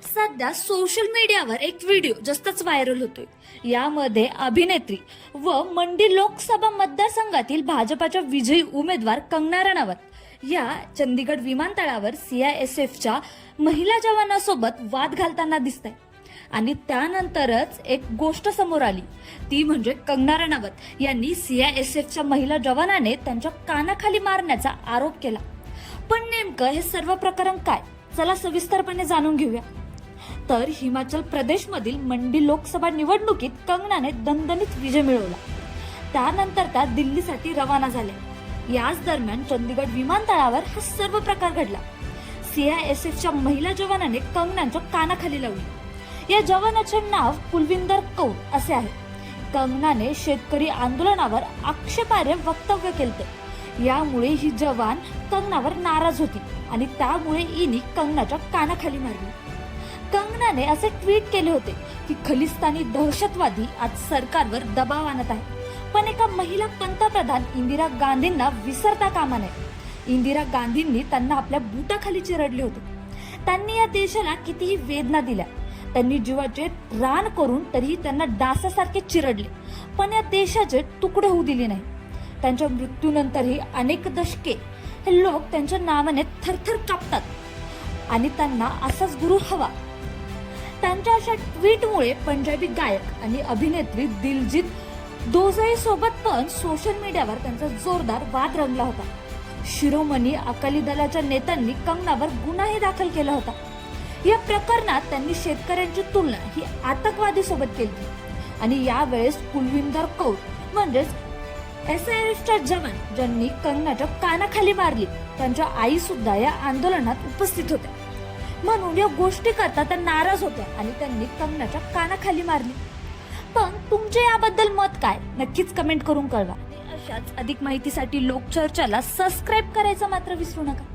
सध्या सोशल मीडियावर एक व्हिडिओ जास्तच व्हायरल होतोय. यामध्ये अभिनेत्री व मंडी लोकसभा मतदारसंघातील भाजपाच्या विजयी उमेदवार कंगना रणावत. या चंदीगड विमानतळावर सीआयएसएफच्या महिला जवानासोबत वाद घालताना दिसत आणि त्यानंतरच एक गोष्ट समोर आली. ती म्हणजे कंगना रणावत यांनी सीआयएसएफच्या महिला जवानाने त्यांच्या कानाखाली मारण्याचा आरोप केला. पण नेमकं हे सर्व प्रकरण काय? चला सविस्तरपणे जाणून घेऊया. तर हिमाचल प्रदेशमधील मंडी लोकसभा निवडणुकीत कंगनाने दणदणीत विजय मिळवला. त्यानंतर त्या दिल्लीसाठी रवाना झाल्या. याच दरम्यान चंदीगड विमानतळावर हा सर्व प्रकार घडला. सीआयएसएफच्या महिला जवानाने कंगनाच्या कानाखाली लावली. या जवानाचे नाव कुलविंदर कौर असे आहे. कंगनाने शेतकरी आंदोलनावर आक्षेपार्ह वक्तव्य केले यामुळे ही जवान कंगनावर नाराज होती आणि त्यामुळे इनी कंगनाच्या कानाखाली मारली. कंगनाने असे ट्विट केले होते की खलिस्तानी दहशतवादी आज सरकारवर दबाव आणत आहे पण एका महिला पंतप्रधान इंदिरा गांधींना विसरता कामा नये. इंदिरा गांधींनी त्यांना आपल्या बुटाखाली चिरडले होते. त्यांनी या देशाला कितीही वेदना दिल्या त्यांनी जीवाचे रान करून तरीही त्यांना डासासारखे चिरडले पण या देशाचे तुकडे होऊ दिले नाही. त्यांच्या मृत्यूनंतरही अनेक दशके हे लोक त्यांच्या नावाने थरथर कापतात आणि त्यांना असाच गुरु हवा. त्यांच्या अशा ट्विटमुळे पंजाबी गायक आणि अभिनेत्री दिलजीत दोसाई सोबत पण सोशल मीडियावर त्यांचा जोरदार वाद रंगला होता. शिरोमणी अकाली दलाच्या नेत्यांनी कंगनावर गुन्हाही दाखल केला होता. या प्रकरणात त्यांनी शेतकऱ्यांची तुलना ही आतंकवादी सोबत केली. आणि यावेळेस कुलविंदर कौर म्हणजेच एस आय एफच्या जवान ज्यांनी कंगनाच्या कानाखाली मारली त्यांच्या आई सुद्धा या आंदोलनात उपस्थित होत्या. म्हणून या गोष्टी करता त्या नाराज होत्या आणि त्यांनी कंगनाच्या कानाखाली मारली. पण तुमचे याबद्दल मत काय? नक्कीच कमेंट करून कळवा. अशाच अधिक माहितीसाठी लोकचर्चाला सबस्क्राईब करायचं मात्र विसरू नका.